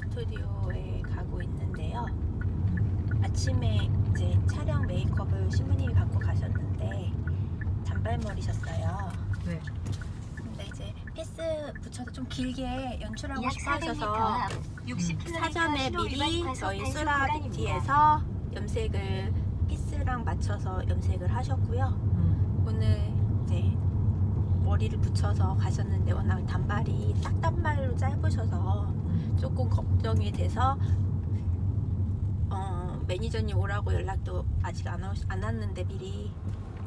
스튜디오에 가고 있는데요. 아침에 이제 촬영 메이크업을 신부님이 갖고 가셨는데 단발머리셨어요. 네. 근데 이제 피스 붙여서 좀 길게 연출하고 약 싶어 400m 하셔서 앞 60km 사전에 신호 미리 저희 단속 수라 구간입니다. 뷰티에서 염색을 피스랑 맞춰서 염색을 하셨고요. 음. 오늘 이제 머리를 붙여서 가셨는데 워낙 단발이 딱 단발로 짧으셔서 음. 조금 걱정이 돼서 어, 매니저님 오라고 연락도 아직 안, 오, 안 왔는데 미리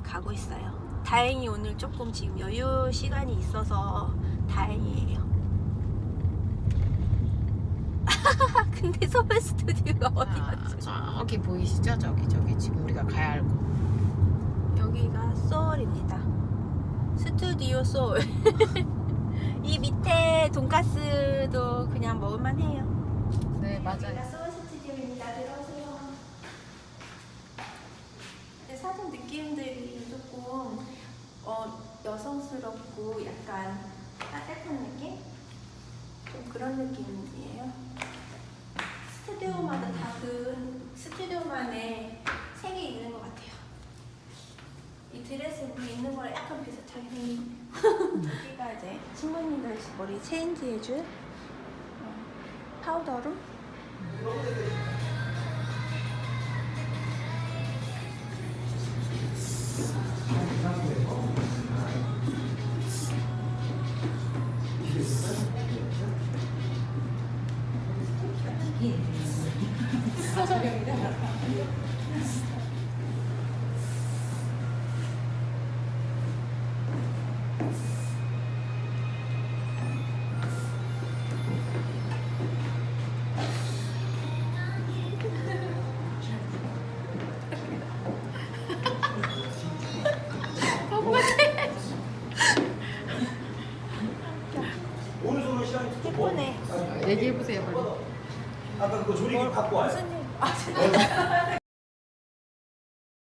가고 있어요. 다행히 오늘 조금 지금 여유 시간이 있어서 다행이에요. 근데 소매 스튜디오가 어디 아, 갔지? 저기 보이시죠? 저기 저기 지금 우리가 가야 할 곳. 여기가 소울입니다. 스튜디오 소울. 이 밑에 돈가스도 그냥 먹을만 해요. 네 맞아요. 소울 스튜디오입니다. 들어오세요. 근데 사진 느낌들이 조금 어, 여성스럽고 약간 따뜻한 느낌? 좀 그런 느낌이에요. 스튜디오마다 다 그 스튜디오만의 색이 있는 것 같아요. 이 드레스 입는 거랑 생긴 여기가 이제 신부님들 머리 체인지해줄 어, 파우더룸 오른손은 시 예쁘네. 얘기해 보세요 빨리. 아까 그거 조리기 갖고 와요. 무슨 일? 아, 진짜.